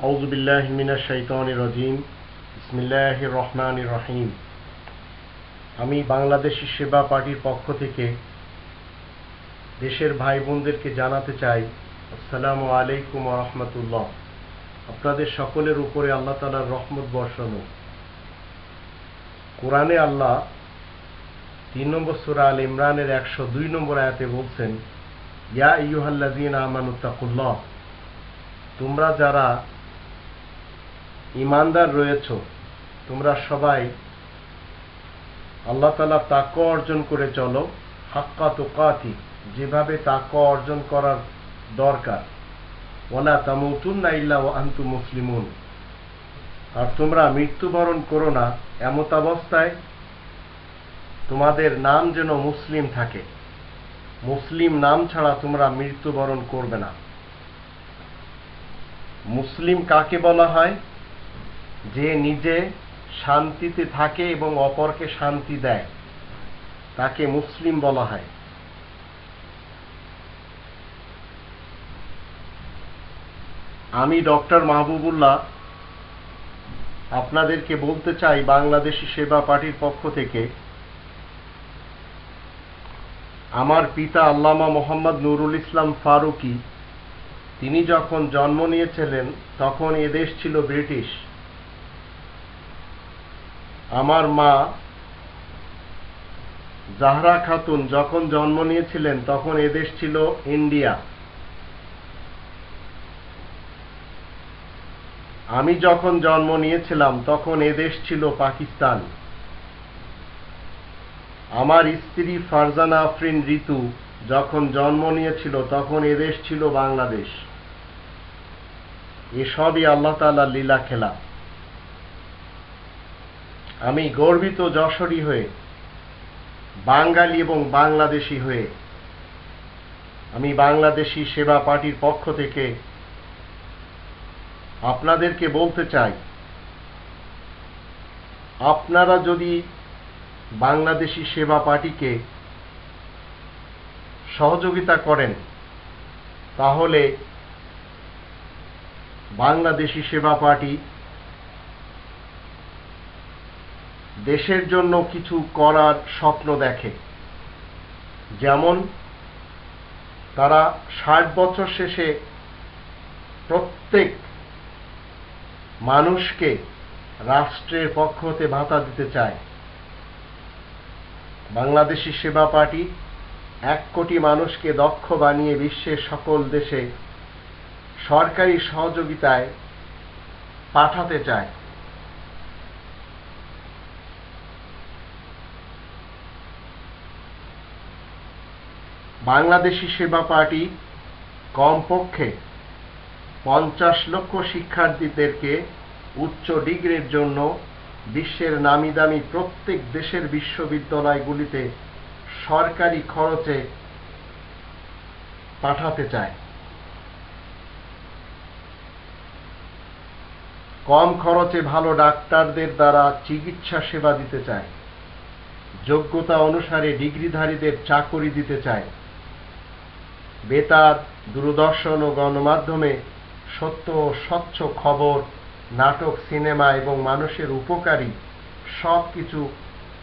أعوذ بالله من الشيطان الرجيم بسم الله الرحمن الرحيم আমি বাংলাদেশি সেবা পার্টির পক্ষ থেকে দেশের ভাই বোনদেরকে জানাতে চাই আসসালামু আলাইকুম রহমতুল্লাহ আপনাদের সকলের উপরে আল্লাহ তালার রহমত বর্ষানো কোরআনে আল্লাহ তিন নম্বর সুরা আল ইমরানের একশো দুই নম্বর আয়াতে বলছেন ইয়া ইয়ুহাল্লাদিন আমানুত্তাকুল্লাহ তোমরা যারা ইমানদার রয়েছ, তোমরা সবাই আল্লাহ তালা তাক অর্জন করে চলো, হাক্কা তোকাতি, যেভাবে তাক অর্জন করার দরকার। ওলা তামুতুন্না ইল্লা ও আন্তু মুসলিমুন। আর তোমরা মৃত্যুবরণ করো না এমতাবস্থায় তোমাদের নাম যেন মুসলিম থাকে। মুসলিম নাম ছাড়া তোমরা মৃত্যুবরণ করবে না। মুসলিম কাকে বলা হয়? যে নিজে শান্তিতে থাকে এবং অপরকে শান্তি দেয়, তাকে মুসলিম বলা হয়। আমি ডক্টর মাহবুবুল্লাহ আপনাদেরকে বলতে চাই, বাংলাদেশি সেবা পার্টির পক্ষ থেকে, আমার পিতা আল্লামা মোহাম্মদ নুরুল ইসলাম ফারুকি, তিনি যখন জন্ম নিয়েছিলেন, তখন এদেশ ছিল ব্রিটিশ। আমার মা জাহরা খাতুন যখন জন্ম নিয়েছিলেন, তখন এদেশ ছিল ইন্ডিয়া। আমি যখন জন্ম নিয়েছিলাম, তখন এদেশ ছিল পাকিস্তান। আমার স্ত্রী ফারজানা আফরিন ঋতু যখন জন্ম নিয়েছিল, তখন এদেশ ছিল বাংলাদেশ। এসবই আল্লাহ তালা লীলা খেলা। আমি গর্বিত যশোরী হয়ে, বাঙালি এবং বাংলাদেশি হয়ে, আমি বাংলাদেশি সেবা পার্টির পক্ষ থেকে আপনাদেরকে বলতে চাই, আপনারা যদি বাংলাদেশি সেবা পার্টিকে সহযোগিতা করেন, তাহলে বাংলাদেশি সেবা পার্টি দেশের জন্য কিছু করার স্বপ্ন দেখে। যেমন, তারা ষাট বছর শেষে প্রত্যেক মানুষকে রাষ্ট্রের পক্ষ হতে ভাতা দিতে চায়। বাংলাদেশি সেবা পার্টি এক কোটি মানুষকে দক্ষ বানিয়ে বিশ্বের সকল দেশে সরকারি সহযোগিতায় পাঠাতে চায়। বাংলাদেশি সেবা পার্টি কমপক্ষে পঞ্চাশ লক্ষ শিক্ষার্থীদেরকে উচ্চ ডিগ্রির জন্য বিশ্বের নামি দামি প্রত্যেক দেশের বিশ্ববিদ্যালয়গুলিতে সরকারি খরচে পাঠাতে চায়। কম খরচে ভালো ডাক্তারদের দ্বারা চিকিৎসা সেবা দিতে চায়। যোগ্যতা অনুসারে ডিগ্রিধারীদের চাকরি দিতে চায়। বেতার, দূরদর্শন ও গণমাধ্যমে সত্য ও স্বচ্ছ খবর, নাটক, সিনেমা এবং মানুষের উপকারী সব কিছু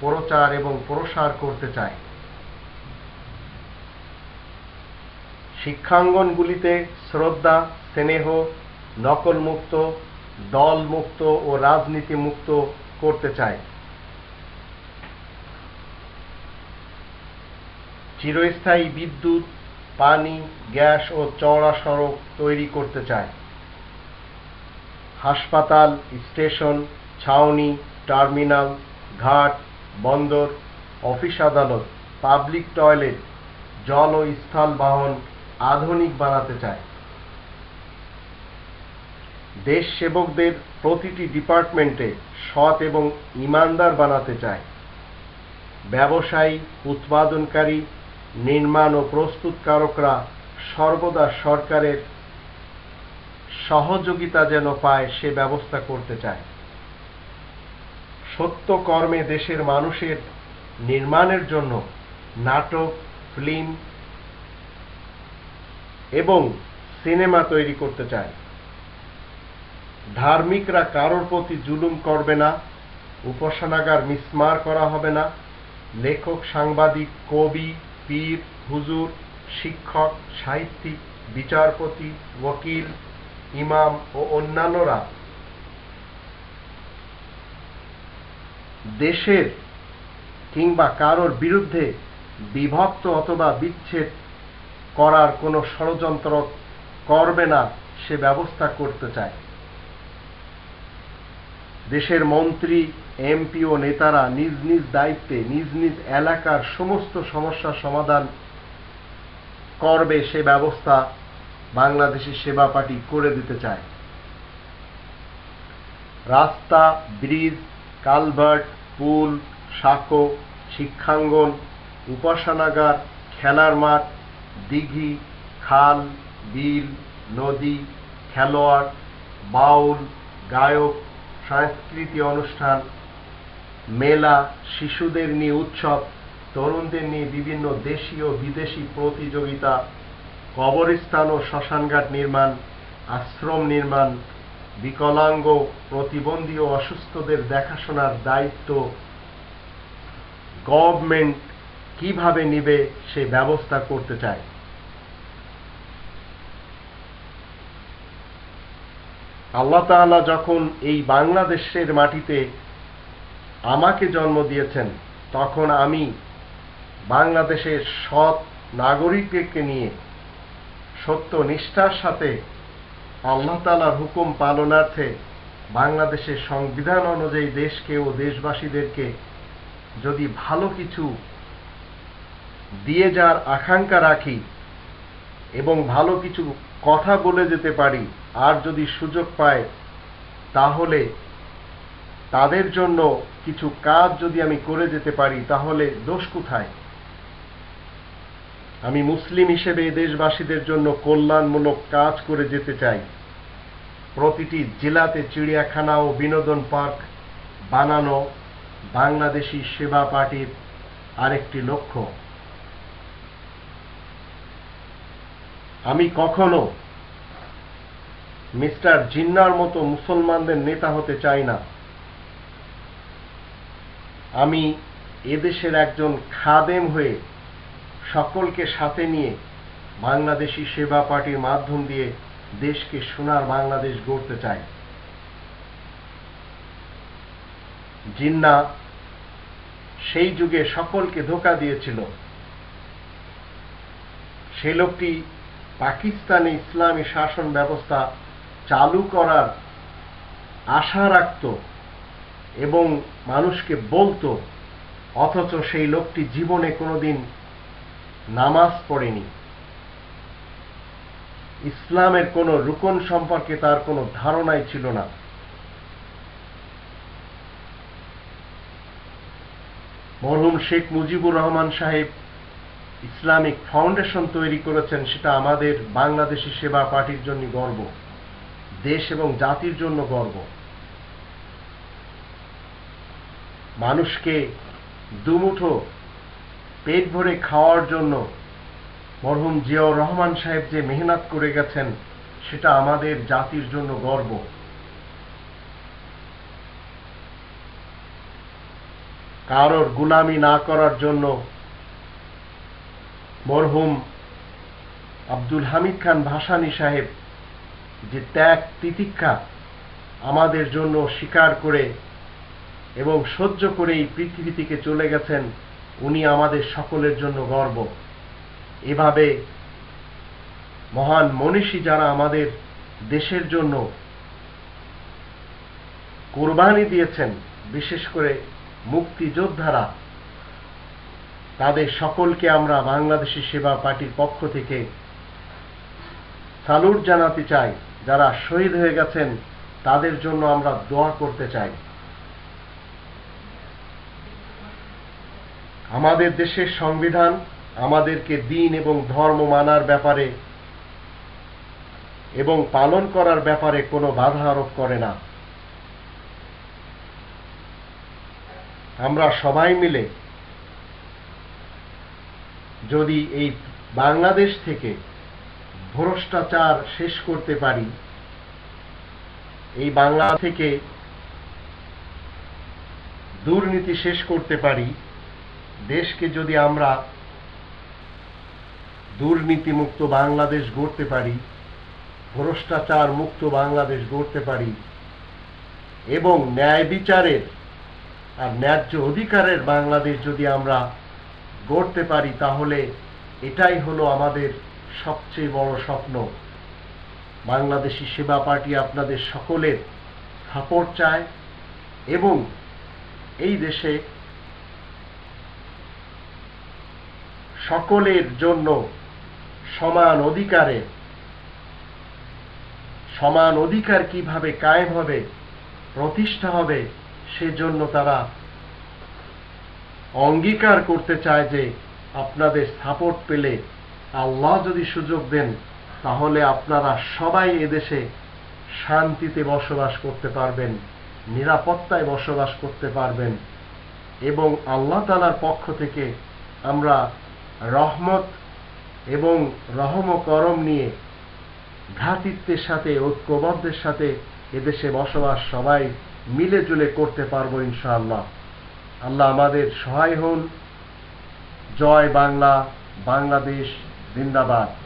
প্রচার এবং প্রসার করতে চায়। শিক্ষাঙ্গনগুলিতে শ্রদ্ধা, স্নেহ, নকলমুক্ত, দলমুক্ত ও রাজনীতি মুক্ত করতে চায়। চিরস্থায়ী বিদ্যুৎ পানি, গ্যাস ও চওড়া সড়ক তৈরি করতে চায়। হাসপাতাল, স্টেশন, ছাউনি, টার্মিনাল, ঘাট, বন্দর, অফিস আদালত, পাবলিক টয়লেট, জল ও স্থল বাহন আধুনিক বানাতে চায়। দেশ সেবকদের প্রতিটি ডিপার্টমেন্টে সৎ এবং ইমানদার বানাতে চায়। ব্যবসায়ী, উৎপাদনকারী নির্মাণ ও প্রস্তুতকারকরা সর্বদা সরকারের সহযোগিতা যেন পায়, সে ব্যবস্থা করতে চায়। সত্য কর্মে দেশের মানুষের নির্মাণের জন্য নাটক, ফিল্ম এবং সিনেমা তৈরি করতে চায়। ধার্মিকরা কারোর প্রতি জুলুম করবে না, উপাসনাগার মিসমার করা হবে না, লেখক, সাংবাদিক, কবি পীর, হুজুর, শিক্ষক, সাহিত্যিক, বিচারপতি ওকিল ইমাম ও অন্যান্যরা দেশের কিংবা কারোর বিরুদ্ধে বিভক্ত অথবা বিচ্ছেদ করার কোনো ষড়যন্ত্র করবে না সে ব্যবস্থা করতে চায়। দেশের মন্ত্রী এমপি ও নেতারা নিজ নিজ দায়িত্বে, নিজ নিজ এলাকার সমস্ত সমস্যার সমাধান করবে সে ব্যবস্থা বাংলাদেশের সেবা পার্টি করে দিতে চায়। রাস্তা, ব্রিজ, কালভার্ট, পুল, সাঁকো, শিক্ষাঙ্গন, উপাসনাগার, খেলার মাঠ, দিঘি, খাল, বিল, নদী, খেলোয়াড়, বাউল, গায়ক, সাংস্কৃতিক অনুষ্ঠান মেলা, শিশুদের নিয়ে উৎসব, তরুণদের নিয়ে বিভিন্ন দেশীয় বিদেশি প্রতিযোগিতা, কবরস্থান ও শ্মশানঘাট নির্মাণ, আশ্রম নির্মাণ, বিকলাঙ্গ, প্রতিবন্ধী ও অসুস্থদের দেখাশোনার দায়িত্ব। গভর্নমেন্ট কীভাবে নিবে সে ব্যবস্থা করতে চায়। আল্লাহ তাআলা যখন এই বাংলাদেশের মাটিতে আমাকে জন্ম দিয়েছেন, তখন আমি বাংলাদেশের সৎ নাগরিককে নিয়ে সত্য নিষ্ঠার সাথে আল্লাহ তালার হুকুম পালনার্থে বাংলাদেশের সংবিধান অনুযায়ী দেশকে ও দেশবাসীদেরকে যদি ভালো কিছু দিয়ে যাওয়ার আকাঙ্ক্ষা রাখি এবং ভালো কিছু কথা বলে যেতে পারি, আর যদি সুযোগ পায়, তাহলে তাদের জন্য কিছু কাজ যদি আমি করে যেতে পারি, তাহলে দোষ কোথায়? আমি মুসলিম হিসেবে দেশবাসীদের জন্য কল্যাণমূলক কাজ করে যেতে চাই। প্রতিটি জেলাতে চিড়িয়াখানা ও বিনোদন পার্ক বানানো বাংলাদেশি সেবা পার্টির আরেকটি লক্ষ্য। আমি কখনো মিস্টার জিন্নার মতো মুসলমানদের নেতা হতে চাই না। আমি এদেশের একজন খাদেম হয়ে সকলকে সাথে নিয়ে বাংলাদেশি সেবা পার্টির মাধ্যম দিয়ে দেশকে সোনার বাংলাদেশ গড়তে চাই। জিন্না সেই যুগে সকলকে ধোকা দিয়েছিল। সে লোকটি পাকিস্তানে ইসলামী শাসন ব্যবস্থা চালু করার আশা রাখত। এবং মানুষকে বলতো, অথচ সেই লোকটি জীবনে কোনোদিন নামাজ পড়েনি। ইসলামের কোনো রুকন সম্পর্কে তার কোনো ধারণাই ছিল না। মরহুম শেখ মুজিবুর রহমান সাহেব ইসলামিক ফাউন্ডেশন তৈরি করেছেন, সেটা আমাদের বাংলাদেশি সেবা পার্টির জন্য গর্ব, দেশ এবং জাতির জন্য গর্ব। মানুষকে দুমুঠো পেট ভরে খাওয়ার জন্য মরহুম জিয়াউর রহমান সাহেব যে মেহনত করে গেছেন, সেটা আমাদের জাতির জন্য গর্ব। কারোর গুলামি না করার জন্য মরহুম আব্দুল হামিদ খান ভাসানী সাহেব যে ত্যাগ তিতিক্ষা আমাদের জন্য স্বীকার করে এবং সহ্য করে এই পৃথিবী থেকে চলে গেছেন উনি আমাদের সকলের জন্য গর্ব। এভাবে মহান মনীষী যারা আমাদের দেশের জন্য কোরবানি দিয়েছেন, বিশেষ করে মুক্তিযোদ্ধারা, তাদের সকলকে আমরা বাংলাদেশি সেবা পার্টির পক্ষ থেকে সালুট জানাতে চাই। যারা শহীদ হয়ে গেছেন, তাদের জন্য আমরা দোয়া করতে চাই। আমাদের দেশের সংবিধান আমাদেরকে দিন এবং ধর্ম মানার ব্যাপারে এবং পালন করার ব্যাপারে কোনো বাধা আরোপ করে না। আমরা সবাই মিলে যদি এই বাংলাদেশ থেকে ভ্রষ্টাচার শেষ করতে পারি, এই বাংলা থেকে দুর্নীতি শেষ করতে পারি দেশকে যদি আমরা দুর্নীতিমুক্ত বাংলাদেশ গড়তে পারি, ভ্রষ্টাচার মুক্ত বাংলাদেশ গড়তে পারি, এবং ন্যায় বিচারের আর ন্যায্য অধিকারের বাংলাদেশ যদি আমরা গড়তে পারি, তাহলে এটাই হলো আমাদের সবচেয়ে বড় স্বপ্ন। বাংলাদেশি সেবা পার্টি আপনাদের সকলের সাপোর্ট চায় এবং এই দেশে সকলের জন্য সমান অধিকারে। সমান অধিকার কীভাবে কায়েম হবে, প্রতিষ্ঠা হবে, সেজন্য তারা অঙ্গীকার করতে চায় যে আপনাদের সাপোর্ট পেলে আল্লাহ যদি সুযোগ দেন, তাহলে আপনারা সবাই এদেশে শান্তিতে বসবাস করতে পারবেন, নিরাপত্তায় বসবাস করতে পারবেন এবং আল্লাহ তালার পক্ষ থেকে আমরা রহমত এবং রহম করম নিয়ে ভ্রাতৃত্বের সাথে, ঐক্যবদ্ধের সাথে এদেশে বসবাস সবাই মিলে জুলে করতে পারব ইনশাআল্লাহ। আল্লাহ আমাদের সহায় হন। জয় বাংলা, বাংলাদেশ, জিন্দাবাদ।